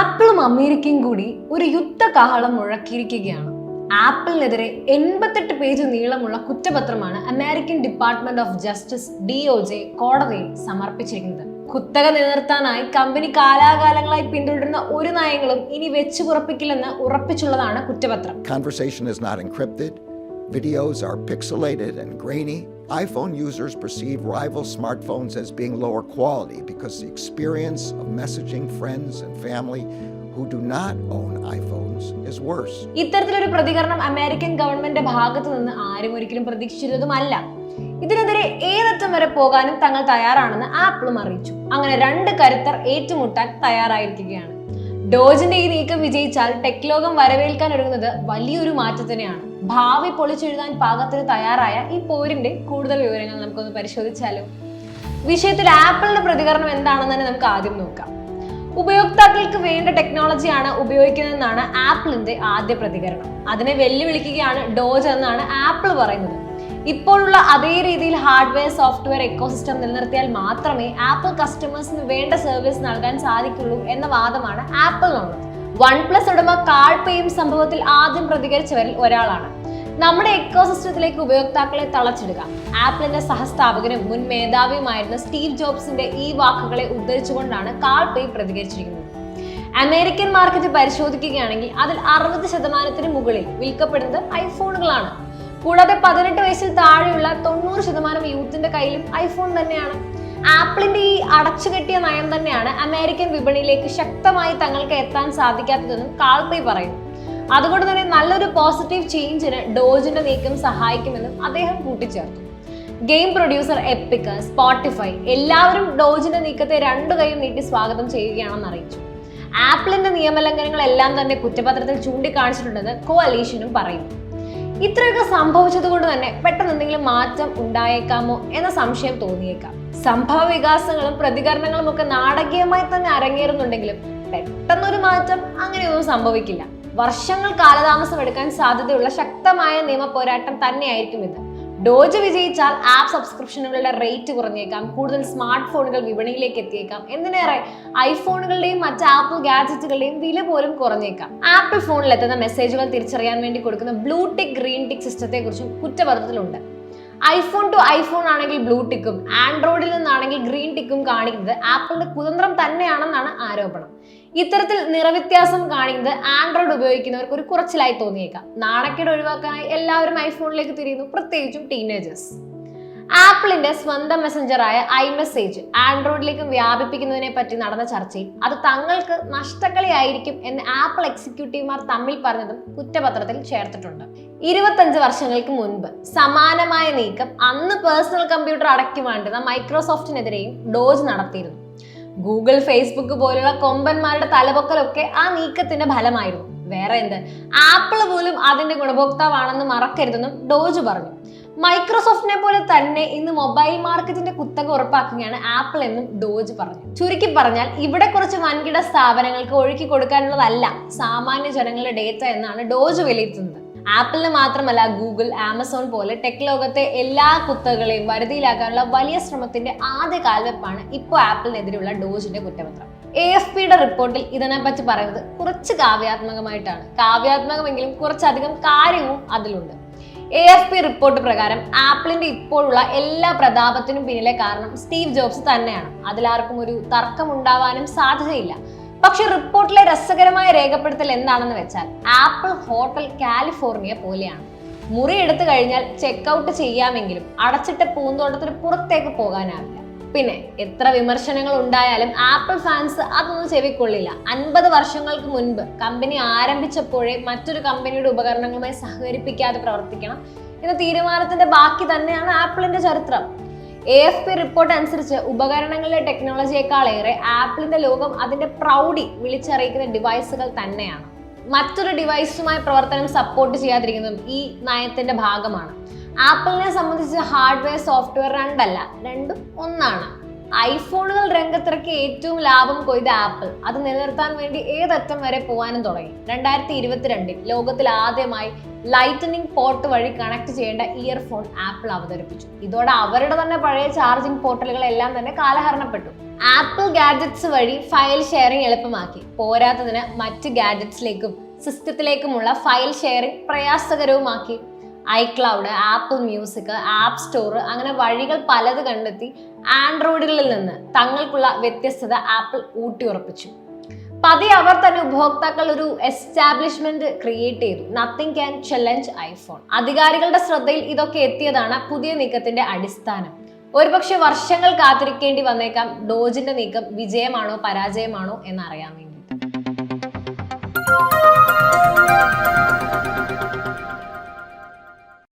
ആപ്പിളും അമേരിക്കയും കൂടി ഒരു യുദ്ധകാഹളം മുഴക്കിയിരിക്കുകയാണ്. ആപ്പിളിനെതിരെ എൺപത്തെട്ട് പേജ് നീളമുള്ള കുറ്റപത്രമാണ് American department of justice D O J കോടതിയിൽ സമർപ്പിച്ചിരിക്കുന്നത്. കുത്തക നിലനിർത്താനായി കമ്പനി കാലാകാലങ്ങളായി പിന്തുടരുന്ന ഒരു നയങ്ങളും ഇനി വെച്ചു പുറപ്പിക്കില്ലെന്ന് ഉറപ്പിച്ചുള്ളതാണ് കുറ്റപത്രം. Videos are pixelated and grainy. iPhone users perceive rival smartphones as being lower quality because the experience of messaging friends and family who do not own iPhones is worse. ഇത്തരത്തിലൊരു പ്രതികരണം അമേരിക്കൻ ഗവൺമെന്റിന്റെ ഭാഗത്തു നിന്ന് ആരും ഒരിക്കലും പ്രതീക്ഷിച്ചിരുന്നതുമല്ല ഇതിനെതിരെ ഏതറ്റം വരെ പോകാനും തങ്ങൾ തയ്യാറാണെന്ന് ആപ്പിളും അറിയിച്ചു അങ്ങനെ രണ്ട് കരുത്തർ ഏറ്റുമുട്ടാൻ തയ്യാറായിരിക്കുകയാണ് ഡോജിന്റെ ഈ നീക്കം വിജയിച്ചാൽ ടെക് ലോകം വരവേൽക്കാൻ ഒരുങ്ങുന്നത് വലിയൊരു മാറ്റത്തിനെയാണ് ഭാവി പൊളിച്ചെഴുതാൻ പാകത്തിന് തയ്യാറായ ഈ പോരിന്റെ കൂടുതൽ വിവരങ്ങൾ നമുക്കൊന്ന് പരിശോധിച്ചാലോ? വിഷയത്തിൽ ആപ്പിളിന്റെ പ്രതികരണം എന്താണെന്ന് തന്നെ നമുക്ക് ആദ്യം നോക്കാം. ഉപയോക്താക്കൾക്ക് വേണ്ട ടെക്നോളജിയാണ് ഉപയോഗിക്കുന്നതെന്നാണ് ആപ്പിളിന്റെ ആദ്യ പ്രതികരണം. അതിനെ വെല്ലുവിളിക്കുകയാണ് ഡോജ് എന്നാണ് ആപ്പിൾ പറയുന്നത്. ഇപ്പോഴുള്ള അതേ രീതിയിൽ ഹാർഡ്വെയർ സോഫ്റ്റ്വെയർ എക്കോസിസ്റ്റം നിലനിർത്തിയാൽ മാത്രമേ ആപ്പിൾ കസ്റ്റമേഴ്സിന് വേണ്ട സർവീസ് നൽകാൻ സാധിക്കുള്ളൂ എന്ന വാദമാണ് ആപ്പിളിനുള്ളത്. വൺ പ്ലസ് ഉടമ കാൾപേയും സംഭവത്തിൽ ആദ്യം പ്രതികരിച്ചവരിൽ ഒരാളാണ്. നമ്മുടെ എക്കോസിസ്റ്റത്തിലേക്ക് ഉപയോക്താക്കളെ തളച്ചിടുക. ആപ്പിളിന്റെ സഹസ്ഥാപകനും മുൻ മേധാവിയുമായിരുന്ന സ്റ്റീവ് ജോബ്സിന്റെ ഈ വാക്കുകളെ ഉദ്ധരിച്ചുകൊണ്ടാണ് കാൾപേ പ്രതികരിച്ചിരിക്കുന്നത്. അമേരിക്കൻ മാർക്കറ്റ് പരിശോധിക്കുകയാണെങ്കിൽ അതിൽ അറുപത് ശതമാനത്തിന് മുകളിൽ വിൽക്കപ്പെടുന്നത് ഐഫോണുകളാണ്. കൂടാതെ പതിനെട്ട് വയസ്സിൽ താഴെയുള്ള തൊണ്ണൂറ് ശതമാനം യൂത്തിന്റെ കയ്യിലും ഐഫോൺ തന്നെയാണ്. ആപ്പിളിന്റെ ഈ അടച്ചു കെട്ടിയ നയം തന്നെയാണ് അമേരിക്കൻ വിപണിയിലേക്ക് ശക്തമായി തങ്ങൾക്ക് എത്താൻ സാധിക്കാത്തതെന്നും കാൾപേ പറയുന്നു. അതുകൊണ്ട് തന്നെ നല്ലൊരു പോസിറ്റീവ് ചേഞ്ചിന് ഡോജിന്റെ നീക്കം സഹായിക്കുമെന്നും അദ്ദേഹം കൂട്ടിച്ചേർത്തു. ഗെയിം പ്രൊഡ്യൂസർ എപ്പിക് സ്പോട്ടിഫൈ എല്ലാവരും ഡോജിന്റെ നീക്കത്തെ രണ്ടു കൈയും നീട്ടി സ്വാഗതം ചെയ്യുകയാണെന്ന് അറിയിച്ചു. ആപ്പിളിന്റെ നിയമലംഘനങ്ങളെല്ലാം തന്നെ കുറ്റപത്രത്തിൽ ചൂണ്ടിക്കാണിച്ചിട്ടുണ്ടെന്ന് കോ അലീഷനും പറയുന്നു. ഇത്രയൊക്കെ സംഭവിച്ചത് കൊണ്ട് തന്നെ പെട്ടെന്ന് എന്തെങ്കിലും മാറ്റം ഉണ്ടായേക്കാമോ എന്ന സംശയം തോന്നിയേക്കാം. സംഭവ വികാസങ്ങളും പ്രതികരണങ്ങളും ഒക്കെ നാടകീയമായി തന്നെ അരങ്ങേറുന്നുണ്ടെങ്കിലും പെട്ടെന്നൊരു മാറ്റം അങ്ങനെയൊന്നും സംഭവിക്കില്ല. വർഷങ്ങൾ കാലതാമസം എടുക്കാൻ സാധ്യതയുള്ള ശക്തമായ നിയമ പോരാട്ടം തന്നെയായിരിക്കും ഇത്. ഡോജ് വിജയിച്ചാൽ ആപ്പ് സബ്സ്ക്രിപ്ഷനുകളുടെ റേറ്റ് കുറഞ്ഞേക്കാം. കൂടുതൽ സ്മാർട്ട് ഫോണുകൾ വിപണിയിലേക്ക് എത്തിയേക്കാം. എന്തിനേറെ ഐഫോണുകളുടെയും മറ്റ് ആപ്പിൾ ഗാഡ്ജറ്റുകളുടെയും വില പോലും കുറഞ്ഞേക്കാം. ആപ്പിൾ ഫോണിൽ എത്തുന്ന മെസ്സേജുകൾ തിരിച്ചറിയാൻ വേണ്ടി കൊടുക്കുന്ന ബ്ലൂ ടിക് ഗ്രീൻ ടിക് സിസ്റ്റത്തെ കുറിച്ചും കുറ്റപത്രത്തിലുണ്ട്. ഐഫോൺ ടു ഐഫോൺ ആണെങ്കിൽ ബ്ലൂ ടിക്കും ആൻഡ്രോയിഡിൽ നിന്നാണെങ്കിൽ ഗ്രീൻ ടിക്കും കാണിക്കുന്നത് ആപ്പിളിന്റെ കുതന്ത്രം തന്നെയാണെന്നാണ് ആരോപണം. ഇത്തരത്തിൽ നിറവ്യത്യാസം കാണിക്കുന്നത് ആൻഡ്രോയിഡ് ഉപയോഗിക്കുന്നവർക്ക് ഒരു കുറച്ചിലായി തോന്നിയേക്കാം. നാണക്കേട് ഒഴിവാക്കാനായി എല്ലാവരും ഐഫോണിലേക്ക് തിരിയുന്നു പ്രത്യേകിച്ചും ടീനേജേഴ്സ് ആപ്പിളിന്റെ സ്വന്തം മെസ്സഞ്ചറായ ഐ മെസ്സേജ് ആൻഡ്രോയിഡിലേക്കും വ്യാപിപ്പിക്കുന്നതിനെ പറ്റി നടന്ന ചർച്ചയിൽ അത് തങ്ങൾക്ക് നഷ്ടക്കളിയായിരിക്കും എന്ന് ആപ്പിൾ എക്സിക്യൂട്ടീവുമാർ തമ്മിൽ പറഞ്ഞതും കുറ്റപത്രത്തിൽ ചേർത്തിട്ടുണ്ട്. ഇരുപത്തഞ്ച് വർഷങ്ങൾക്ക് മുൻപ് സമാനമായ നീക്കം അന്ന് പേഴ്സണൽ കമ്പ്യൂട്ടർ അടക്കി വേണ്ടുന്ന മൈക്രോസോഫ്റ്റിനെതിരെയും ഡോജ് നടത്തിയിരുന്നു. ഗൂഗിൾ ഫേസ്ബുക്ക് പോലുള്ള കൊമ്പന്മാരുടെ തലപൊക്കലൊക്കെ ആ നീക്കത്തിന്റെ ഫലമായിരുന്നു. വേറെ എന്ത്? ആപ്പിൾ പോലും അതിന്റെ ഗുണഭോക്താവാണെന്ന് മറക്കരുതെന്നും ഡോജ് പറഞ്ഞു. മൈക്രോസോഫ്റ്റിനെ പോലെ തന്നെ ഇന്ന് മൊബൈൽ മാർക്കറ്റിന്റെ കുത്തക ഉറപ്പാക്കുകയാണ് ആപ്പിൾ എന്നും ഡോജ് പറഞ്ഞു. ചുരുക്കി പറഞ്ഞാൽ ഇവിടെ കുറച്ച് വൻകിട സ്ഥാപനങ്ങൾക്ക് ഒഴുക്കി കൊടുക്കാനുള്ളതല്ല സാമാന്യ ജനങ്ങളുടെ ഡേറ്റ എന്നാണ് ഡോജ് വിലയിരുത്തുന്നത്. ആപ്പിളിന് മാത്രമല്ല ഗൂഗിൾ ആമസോൺ പോലെ ടെക് ലോകത്തെ എല്ലാ കുത്തകളെയും വരുതിയിലാക്കാനുള്ള വലിയ ശ്രമത്തിന്റെ ആദ്യ കാൽവെപ്പാണ് ഇപ്പോൾ ആപ്പിളിനെതിരെയുള്ള ഡോജിന്റെ കുറ്റപത്രം. എ എഫ് പിയുടെ റിപ്പോർട്ടിൽ ഇതിനെപ്പറ്റി പറയുന്നത് കുറച്ച് കാവ്യാത്മകമായിട്ടാണ്. കാവ്യാത്മകമെങ്കിലും കുറച്ചധികം കാര്യവും അതിലുണ്ട്. എ എഫ് പി റിപ്പോർട്ട് പ്രകാരം ആപ്പിളിന്റെ ഇപ്പോഴുള്ള എല്ലാ പ്രതാപത്തിനും പിന്നിലെ കാരണം സ്റ്റീവ് ജോബ്സ് തന്നെയാണ്. അതിലാർക്കും ഒരു തർക്കം തർക്കമുണ്ടാവാനും സാധ്യതയില്ല. പക്ഷെ റിപ്പോർട്ടിലെ രസകരമായ രേഖപ്പെടുത്തൽ എന്താണെന്ന് വെച്ചാൽ ആപ്പിൾ ഹോട്ടൽ കാലിഫോർണിയ പോലെയാണ്. മുറി എടുത്തു കഴിഞ്ഞാൽ ചെക്ക് ഔട്ട് ചെയ്യാമെങ്കിലും അടച്ചിട്ട പൂന്തോട്ടത്തിന് പുറത്തേക്ക് പോകാനാവില്ല. പിന്നെ എത്ര വിമർശനങ്ങൾ ഉണ്ടായാലും ആപ്പിൾ ഫാൻസ് അതൊന്നും ചെവിക്കൊള്ളില്ല. അൻപത് വർഷങ്ങൾക്ക് മുൻപ് കമ്പനി ആരംഭിച്ചപ്പോഴേ മറ്റൊരു കമ്പനിയുടെ ഉപകരണങ്ങളുമായി സഹകരിപ്പിക്കാതെ പ്രവർത്തിക്കണം എന്ന തീരുമാനത്തിന്റെ ബാക്കി തന്നെയാണ് ആപ്പിളിന്റെ ചരിത്രം. എ എഫ് പി റിപ്പോർട്ട് അനുസരിച്ച് ഉപകരണങ്ങളിലെ ടെക്നോളജിയെക്കാളേറെ ആപ്പിളിന്റെ ലോകം അതിന്റെ പ്രൗഡി വിളിച്ചറിയിക്കുന്ന ഡിവൈസുകൾ തന്നെയാണ്. മറ്റൊരു ഡിവൈസുമായി പ്രവർത്തനം സപ്പോർട്ട് ചെയ്യാതിരിക്കുന്നതും ഈ നയത്തിന്റെ ഭാഗമാണ്. ആപ്പിളിനെ സംബന്ധിച്ച് ഹാർഡ്വെയർ സോഫ്റ്റ്വെയർ രണ്ടല്ല രണ്ടും ഒന്നാണ്. ഐഫോണുകൾ രംഗത്തിറക്കി ഏറ്റവും ലാഭം കൊയ്ത ആപ്പിൾ. അത് നിലനിർത്താൻ വേണ്ടി ഏതറ്റം വരെ പോകാനും തുടങ്ങി. രണ്ടായിരത്തി ഇരുപത്തിരണ്ടിൽ ലോകത്തിൽ ആദ്യമായി ലൈറ്റനിങ് പോർട്ട് വഴി കണക്ട് ചെയ്യേണ്ട ഇയർഫോൺ ആപ്പിൾ അവതരിപ്പിച്ചു. ഇതോടെ അവരുടെ തന്നെ പഴയ ചാർജിംഗ് പോർട്ടലുകളെല്ലാം തന്നെ കാലഹരണപ്പെട്ടു. ആപ്പിൾ ഗാഡ്ജറ്റ്സ് വഴി ഫയൽ ഷെയറിംഗ് എളുപ്പമാക്കി. പോരാത്തതിന് മറ്റ് ഗാഡ്ജറ്റ്സിലേക്കും സിസ്റ്റത്തിലേക്കുമുള്ള file sharing പ്രയാസകരവുമാക്കി. ICloud Apple music app store അങ്ങനെ വഴികൾ പലത് കണ്ടെത്തി ആൻഡ്രോയിഡിൽ നിന്ന് തങ്ങൾക്കുള്ള വ്യത്യസ്തത ആപ്പിൾ ഊട്ടിയുറപ്പിച്ചു. പതിയെ അവർ തന്നെ ഉപഭോക്താക്കൾ ഒരു എസ്റ്റാബ്ലിഷ്മെന്റ് ക്രിയേറ്റ് ചെയ്തു. നത്തിങ് ക്യാൻ ചലഞ്ച് ഐഫോൺ അധികാരികളുടെ ശ്രദ്ധയിൽ ഇതൊക്കെ എത്തിയതാണ് പുതിയ നീക്കത്തിന്റെ അടിസ്ഥാനം. ഒരുപക്ഷെ വർഷങ്ങൾ കാത്തിരിക്കേണ്ടി വന്നേക്കാം. ഡോജിന്റെ നീക്കം വിജയമാണോ പരാജയമാണോ എന്നറിയാൻ വേണ്ടി